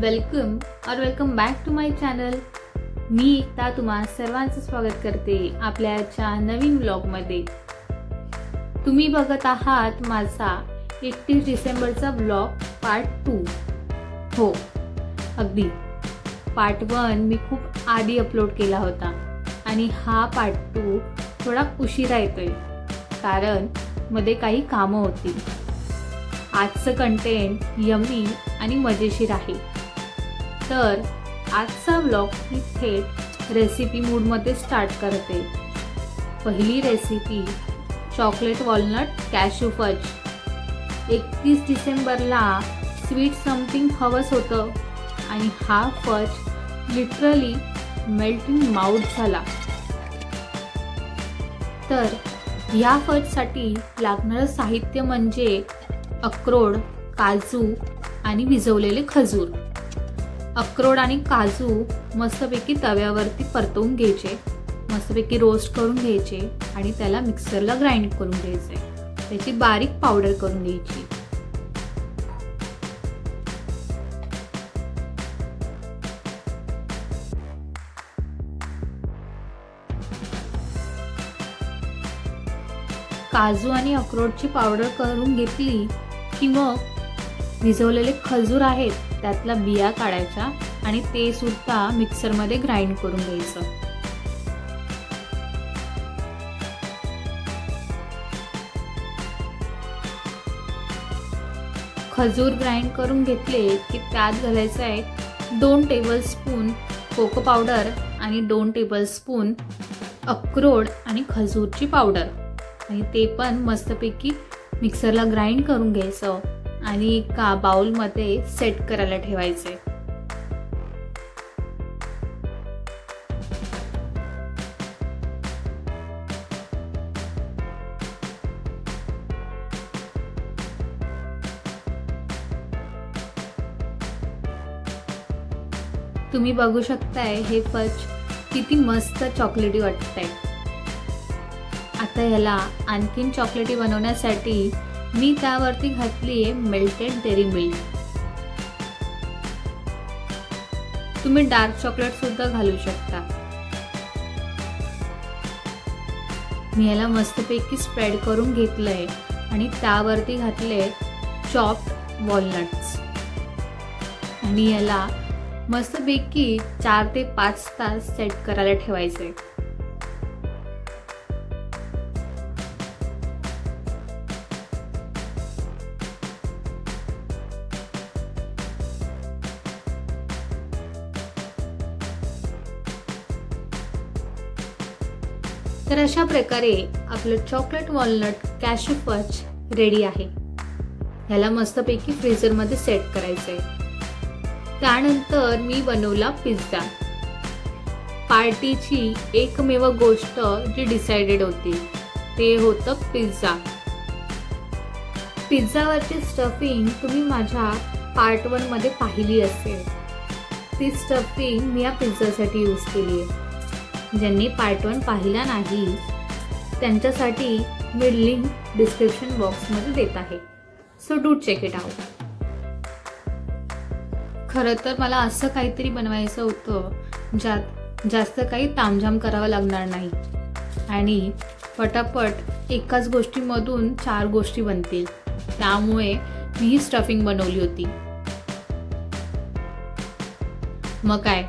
Welcome और welcome back to my channel मी एकता तुम्हा सर्वांचं स्वागत करते आपल्याच्या नवीन ब्लॉगमध्ये तुम्ही बघत आहात माझा एकतीस डिसेंबरचा ब्लॉग पार्ट टू हो अगदी. पार्ट वन मी खूप आधी अपलोड केला होता आणि हा पार्ट टू थोडा उशिरा येतोय कारण मध्ये काही कामं होती. आजचं कंटेंट यमी आणि मजेशीर आहे. तर आजचा ब्लॉग मी थेट रेसिपी मूडमध्ये स्टार्ट करते. पहिली recipe chocolate walnut cashew fudge एकतीस डिसेंबरला स्वीट समथिंग हवंच होतं आणि हा फज लिटरली मेल्टिंग माउथ झाला. तर ह्या फजसाठी लागणारं साहित्य म्हणजे अक्रोड काजू आणि भिजवलेले खजूर. अक्रोड आणि काजू मस्तपैकी तव्यावरती परतवून घ्यायचे. मस्तपैकी रोस्ट करून घ्यायचे आणि त्याला मिक्सरला ग्राइंड करून घ्यायचे. त्याची बारीक पावडर करून घ्यायची. काजू आणि अक्रोडची पावडर करून घेतली की मग भिजवलेले खजूर आहेत त्यातला बिया काढायच्या आणि ते सुद्धा मिक्सरमध्ये ग्राइंड करून घ्यायचं. खजूर ग्राइंड करून घेतले की त्यात घालायचं आहे दोन टेबल स्पून कोको पावडर आणि दोन टेबल स्पून अक्रोड आणि खजूरची पावडर आणि ते पण मस्तपैकी मिक्सरला ग्राइंड करून घ्यायचं. आणि एका बाउलमध्ये सेट करायला ठेवायचे. तुम्ही बघू शकताय हे फच किती मस्त चॉकलेटी वाटत आहे आता ह्याला आणखीन चॉकलेटी बनवण्यासाठी मी त्यावरती घातली आहे मेल्टेड डेअरी मिल्क तुम्ही डार्क चॉकलेट सुद्धा घालू शकता. मी याला मस्तपैकी स्प्रेड करून घेतलंय आणि त्यावरती घातले चॉप्ड वॉलनट्स आणि याला मस्तपैकी चार ते पाच तास सेट करायला ठेवायचे तर अशा प्रकारे आपलं चॉकलेट वॉलनट कॅशू पच रेडी आहे. ह्याला मस्तपैकी फ्रीझरमध्ये सेट करायचं आहे त्यानंतर मी बनवला पिझ्झा पार्टीची एकमेव गोष्ट जी डिसाइडेड होती ते होतं पिझ्झा पिझ्झावरची स्टफिंग तुम्ही माझ्या पार्ट वनमध्ये पाहिली असेल. ती स्टफिंग मी या पिझ्झासाठी यूज केली आहे ज्यांनी पार्ट वन पाहिला नाही त्यांच्यासाठी मी लिंक डिस्क्रिप्शन बॉक्समध्ये देत आहे. So do check it out खरं तर मला असं काहीतरी बनवायचं होतं ज्यात जास्त काही तामझाम करावं लागणार नाही. आणि पटापट एकाच गोष्टीमधून चार गोष्टी बनतील. त्यामुळे मी ही स्टफिंग बनवली होती. मग काय?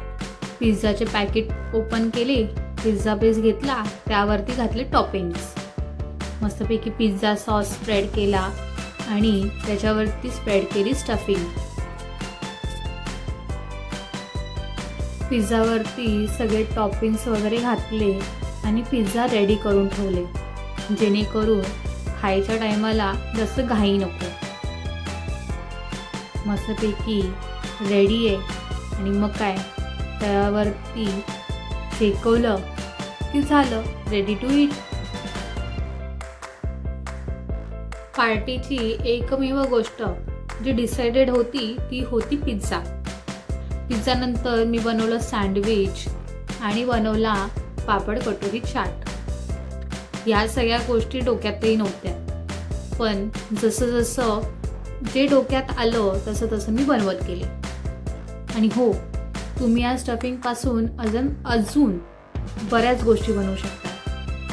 पिझ्झाचे पॅकेट ओपन केले पिझ्झा बेस घेतला त्यावरती घातले टॉपिंग्स मस्तपैकी पिझ्झा सॉस स्प्रेड केला आणि त्याच्यावरती स्प्रेड केली स्टफिंग पिझ्झावरती सगळे टॉपिंग्स वगैरे घातले आणि पिझ्झा रेडी करून ठेवले जेणेकरून खायच्या टायमाला जास्त घाई नको. मस्तपैकी रेडी आहे. आणि मग काय? त्यावरती शेकवलं की झालं? रेडी टू इट पार्टीची एकमेव गोष्ट जी डिसाइडेड होती ती होती पिझ्झा पिझ्झानंतर मी बनवलं सँडविच आणि बनवला पापड कटोरी चाट. या सगळ्या गोष्टी डोक्यातही नव्हत्या. पण जसं जसं जे डोक्यात आलं तसं तसं मी बनवत गेले. आणि हो तुम्ही या स्टफिंगपासून अजून अजून बऱ्याच गोष्टी बनवू शकता.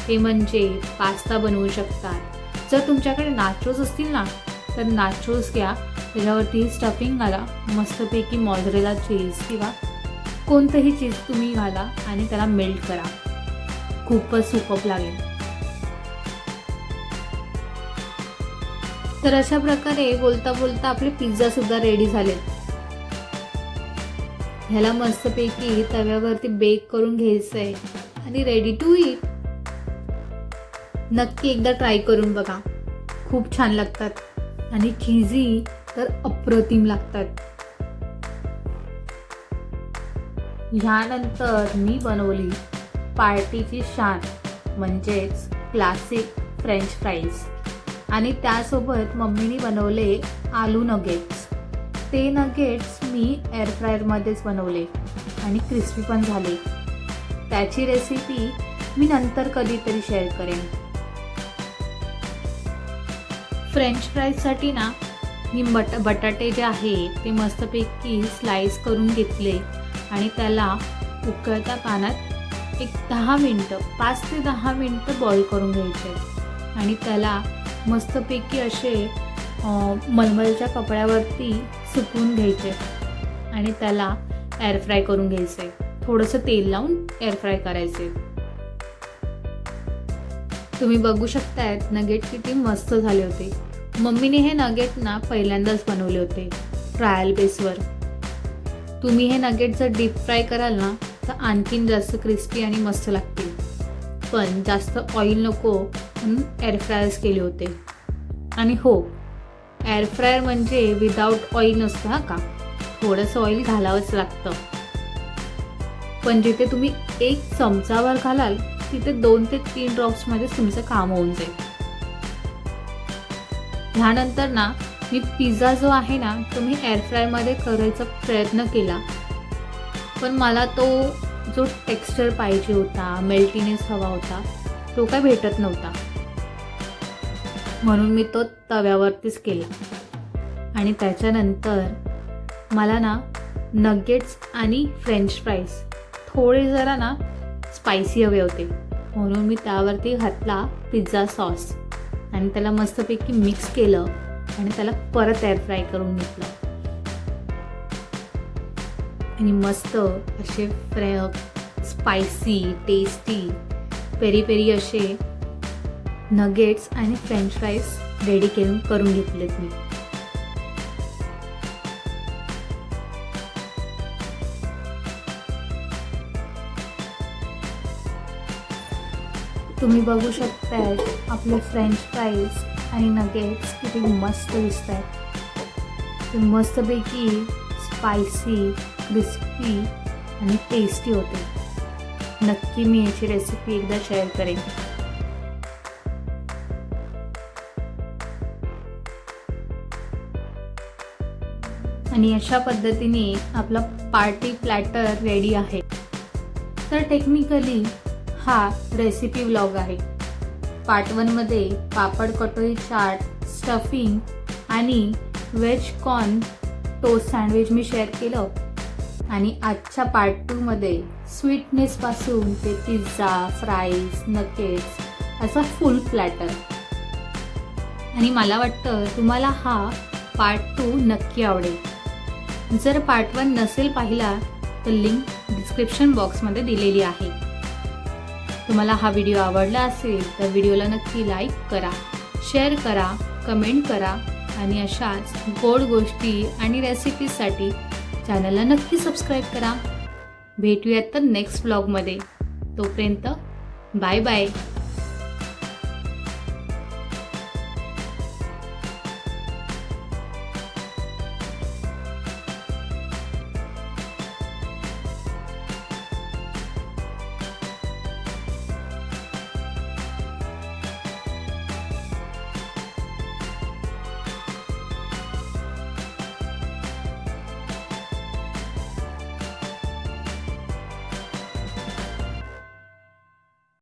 ते म्हणजे पास्ता बनवू शकतात जर तुमच्याकडे नाचोज असतील ना तर नाचोज घ्या. त्याच्यावरती स्टफिंग घाला. मस्तपैकी मॉझरेला चीज किंवा कोणतंही चीज तुम्ही घाला आणि त्याला मेल्ट करा. खूपच सुपप लागेल. तर अशा प्रकारे बोलता बोलता आपले पिझ्झा सुद्धा रेडी झालेत. ह्याला मस्तपैकी तव्यावरती बेक करून घ्यायचं आहे आणि रेडी टू इट नक्की एकदा ट्राय करून बघा. खूप छान लागतात. आणि चीजी तर अप्रतिम लागतात. ह्यानंतर मी बनवली पार्टीची शान म्हणजेच क्लासिक फ्रेंच फ्राईज आणि त्यासोबत मम्मीने बनवले आलू नगेट्स ते नगेट्स मी एअर फ्रायरमध्येच बनवले आणि क्रिस्पी पण झाले. त्याची रेसिपी मी नंतर कधीतरी शेअर करेन. फ्रेंच फ्राईजसाठी ना मी बट बटाटे जे आहे ते मस्तपैकी स्लाईस करून घेतले आणि त्याला उकळत्या पाण्यात एक दहा मिनटं पाच ते दहा मिनटं बॉईल करून घ्यायचे. आणि त्याला मस्तपैकी असे मलमलच्या कपड्यावरती सुकवून घ्यायचे. आणि त्याला एअर फ्राय करून आहे थोडंसं तेल लावून एअर फ्राय करायचे तुम्ही बघू शकतायत नगेट किती मस्त झाले होते. मम्मीने हे नगेट ना पहिल्यांदाच बनवले होते ट्रायल बेसवर तुम्ही हे नगेट जर डीप फ्राय कराल ना तर आणखीन जास्त क्रिस्पी आणि मस्त लागतील. पण जास्त ऑइल नको म्हणून एअर फ्रायर्स केले होते. आणि हो एअर फ्रायर म्हणजे विदाऊट ऑइल नसतं हा का? थोडंसं ऑइल घालावंच लागतं. पण जिथे तुम्ही एक चमचावर घालाल तिथे दोन ते तीन ड्रॉप्समध्ये तुमचं काम होऊन जाईल. ह्यानंतर ना मी पिझ्झा जो आहे ना तो मी एअर करायचा प्रयत्न केला. पण मला तो जो टेक्स्चर पाहिजे होता मेल्टीनेस हवा होता तो काय भेटत नव्हता. म्हणून मी तो तव्यावरतीच केला. आणि त्याच्यानंतर मला ना नगेट्स आणि फ्रेंच फ्राईज थोडे जरा ना स्पायसी हवे होते. म्हणून मी त्यावरती घातला पिझ्झा सॉस आणि त्याला मस्तपैकी मिक्स केलं आणि त्याला परत एअर फ्राय करून घेतलं. आणि मस्त असे फ्रे स्पायसी टेस्टी पेरी पेरी असे नगेट्स आणि फ्रेंच फ्राईज रेडी करून करून घेतलेत मी. तुम्ही बघू शकताय आपले फ्रेंच फ्राईज आणि नगेट्स किती मस्त दिसत आहेत ते मस्तपैकी स्पायसी क्रिस्पी आणि टेस्टी होते. नक्की मी याची रेसिपी एकदा शेअर करेन. आणि अशा पद्धतीने आपला पार्टी प्लॅटर रेडी आहे. तर टेक्निकली हा रेसिपी व्लॉग आहे. पार्ट वनमध्ये पापड कटोरी चाट स्टफिंग आणि व्हेज कॉर्न टोस्ट सँडविच मी शेअर केलं. आणि आजच्या पार्ट टूमध्ये स्वीटनेसपासून ते पिझ्झा फ्राईज नकेट्स असा फुल प्लॅटर आणि मला वाटतं तुम्हाला हा पार्ट टू नक्की आवडेल. जर पार्ट वन नसेल पाहिला तर लिंक डिस्क्रिप्शन बॉक्समध्ये दिलेली आहे. तुम्हाला हा व्हिडिओ आवडला असेल तर व्हिडिओला नक्की लाईक करा शेअर करा कमेंट करा आणि अशाच गोड गोष्टी आणि रेसिपीजसाठी चॅनलला नक्की सबस्क्राईब करा. भेटूयात तर नेक्स्ट ब्लॉगमध्ये तोपर्यंत बाय बाय